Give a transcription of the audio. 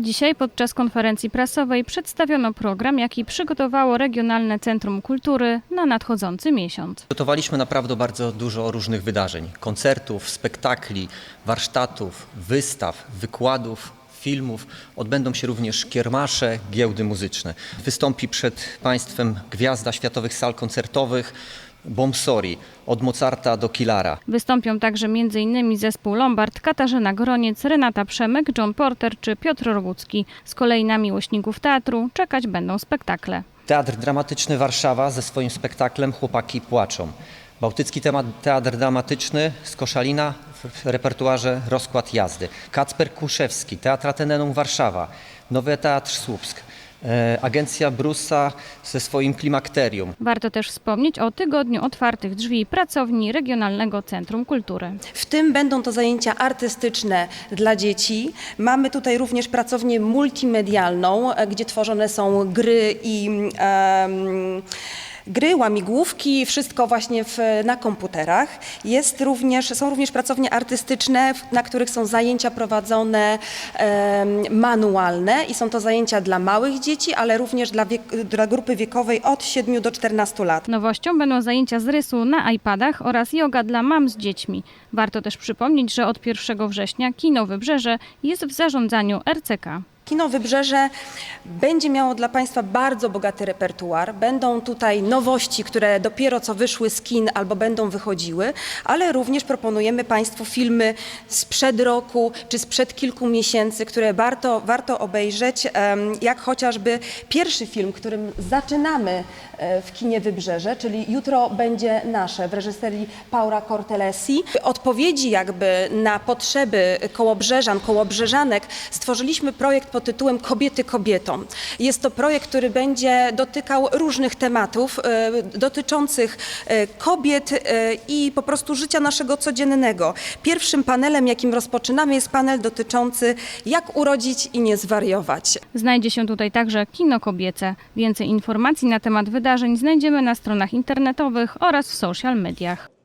Dzisiaj podczas konferencji prasowej przedstawiono program, jaki przygotowało Regionalne Centrum Kultury na nadchodzący miesiąc. Przygotowaliśmy naprawdę bardzo dużo różnych wydarzeń: koncertów, spektakli, warsztatów, wystaw, wykładów, filmów. Odbędą się również kiermasze, giełdy muzyczne. Wystąpi przed Państwem gwiazda światowych sal koncertowych Bombsori, od Mozarta do Kilara. Wystąpią także m.in. zespół Lombard, Katarzyna Groniec, Renata Przemek, John Porter czy Piotr Rogucki. Z kolei na miłośników teatru czekać będą spektakle. Teatr Dramatyczny Warszawa ze swoim spektaklem Chłopaki płaczą. Bałtycki temat, teatr dramatyczny z Koszalina w repertuarze Rozkład jazdy. Kacper Kuszewski, Teatr Atenenum Warszawa, Nowy Teatr Słupsk, Agencja Brusa ze swoim klimakterium. Warto też wspomnieć o tygodniu otwartych drzwi pracowni Regionalnego Centrum Kultury. W tym będą to zajęcia artystyczne dla dzieci. Mamy tutaj również pracownię multimedialną, e, gdzie tworzone są gry i em, gry, łamigłówki, wszystko właśnie w, na komputerach. Jest również, są również pracownie artystyczne, na których są zajęcia prowadzone em, manualne i są to zajęcia dla małych dzieci, ale również dla, wiek, dla grupy wiekowej od 7 do 14 lat. Nowością będą zajęcia z rysu na iPadach oraz yoga dla mam z dziećmi. Warto też przypomnieć, że od 1 września Kino Wybrzeże jest w zarządzaniu RCK. Kino Wybrzeże będzie miało dla Państwa bardzo bogaty repertuar. Będą tutaj nowości, które dopiero co wyszły z kin albo będą wychodziły, ale również proponujemy Państwu filmy sprzed roku czy sprzed kilku miesięcy, które warto, warto obejrzeć, jak chociażby pierwszy film, którym zaczynamy e, w kinie Wybrzeże, czyli Jutro będzie nasze w reżyserii Paula Cortelesi. Odpowiedzi jakby na potrzeby kołobrzeżan, kołobrzeżanek stworzyliśmy projekt pod tytułem Kobiety kobietom. Jest to projekt, który będzie dotykał różnych tematów e, dotyczących e, kobiet e, i po prostu życia naszego codziennego. Pierwszym panelem, jakim rozpoczynamy jest panel dotyczący jak urodzić i nie zwariować. Znajdzie się tutaj także kino kobiece. Więcej informacji na temat wydarzeń znajdziemy na stronach internetowych oraz w social mediach.